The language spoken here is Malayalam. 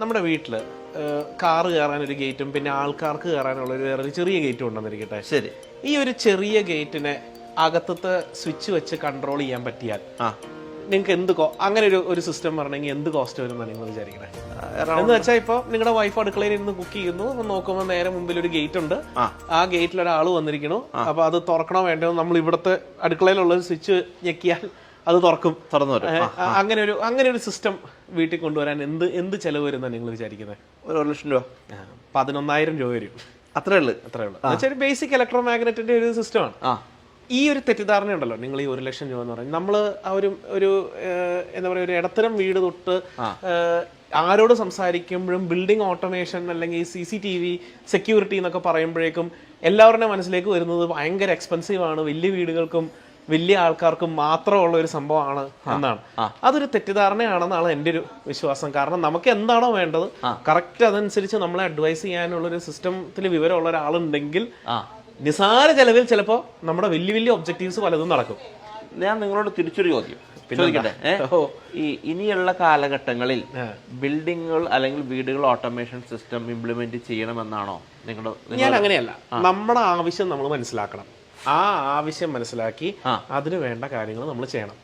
നമ്മുടെ വീട്ടിൽ കാറ് കയറാൻ ഒരു ഗേറ്റും പിന്നെ ആൾക്കാർക്ക് കയറാനുള്ള ഒരു വേറൊരു ചെറിയ ഗേറ്റും ഉണ്ടെന്നിരിക്കട്ടെ. ശരി. ഈ ഒരു ചെറിയ ഗേറ്റിനെ അകത്തത്തെ സ്വിച്ച് വെച്ച് കൺട്രോൾ ചെയ്യാൻ പറ്റിയാൽ നിങ്ങൾക്ക് എന്ത് അങ്ങനെ ഒരു ഒരു സിസ്റ്റം പറഞ്ഞെങ്കിൽ എന്ത് കോസ്റ്റ് വരും നിങ്ങൾ വിചാരിക്കണേ? എന്ന് വെച്ചാൽ ഇപ്പൊ നിങ്ങളുടെ വൈഫ് അടുക്കളയിൽ ഇരുന്ന് കുക്ക് ചെയ്യുന്നു. അപ്പം നോക്കുമ്പോൾ നേരെ മുമ്പിൽ ഒരു ഗേറ്റ് ഉണ്ട് ആ. ഗേറ്റിൽ ഒരാൾ വന്നിരിക്കണു അപ്പൊ അത് തുറക്കണോ വേണ്ടോ നമ്മൾ ഇവിടുത്തെ അടുക്കളയിലുള്ള ഒരു സ്വിച്ച് ഞെക്കിയാൽ അത് തുറക്കും തുറന്നു വരും. അങ്ങനെ ഒരു അങ്ങനെ ഒരു സിസ്റ്റം വീട്ടിൽ കൊണ്ടുവരാൻ എന്ത് എന്ത് ചെലവ് വരുന്ന നിങ്ങൾ വിചാരിക്കുന്നത്? ഒരു ഒരു ലക്ഷം രൂപ. പതിനൊന്നായിരം രൂപ വരും. അത്രേ ഉള്ളൂ. അത്രേ ഉള്ളൂ. എന്നുവെച്ചാൽ ബേസിക് ഇലക്ട്രോ മാഗ്നറ്റിന്റെ ഒരു സിസ്റ്റമാണ് ഈ ഒരു തെറ്റിദ്ധാരണ ഉണ്ടല്ലോ നിങ്ങൾ ഈ ഒരു ലക്ഷം രൂപ എന്ന് പറയുന്നത് നമ്മൾ ആ ഒരു ഒരു എന്താ പറയുക ഒരു ഇടത്തരം വീട് തൊട്ട് ആരോട് സംസാരിക്കുമ്പോഴും ബിൽഡിംഗ് ഓട്ടോമേഷൻ അല്ലെങ്കിൽ C C T V security എന്നൊക്കെ പറയുമ്പോഴേക്കും എല്ലാവരുടെയും മനസ്സിലേക്ക് വരുന്നത് ഭയങ്കര എക്സ്പെൻസീവ് ആണ്. വലിയ വീടുകൾക്കും വലിയ ആൾക്കാർക്ക് മാത്രമുള്ള ഒരു സംഭവമാണ് എന്നാണ്. അതൊരു തെറ്റിദ്ധാരണയാണെന്നാണ് എന്റെ ഒരു വിശ്വാസം. കാരണം നമുക്ക് എന്താണോ വേണ്ടത് കറക്റ്റ് അതനുസരിച്ച് നമ്മളെ അഡ്വൈസ് ചെയ്യാനുള്ള ഒരു സിസ്റ്റത്തിൽ വിവരമുള്ള ഒരാളുണ്ടെങ്കിൽ നിസാര ചെലവിൽ ചിലപ്പോ നമ്മുടെ വലിയ വലിയ ഒബ്ജക്റ്റീവ്സ് പലതും നടക്കും. ഞാൻ നിങ്ങളോട് തിരിച്ചൊരു ചോദ്യം. ചോദിക്കട്ടെ? ഈ ഇനിയുള്ള കാലഘട്ടങ്ങളിൽ ബിൽഡിങ്ങുകൾ അല്ലെങ്കിൽ വീടുകൾ ഓട്ടോമേഷൻ സിസ്റ്റം ഇംപ്ലിമെന്റ് ചെയ്യണമെന്നാണോ നിങ്ങളുടെ ഞാൻ അങ്ങനെയല്ല. നമ്മുടെ ആവശ്യം നമ്മൾ മനസ്സിലാക്കണം. ആ ആവശ്യം മനസ്സിലാക്കി അതിന് വേണ്ട കാര്യങ്ങൾ നമ്മൾ ചെയ്യണം.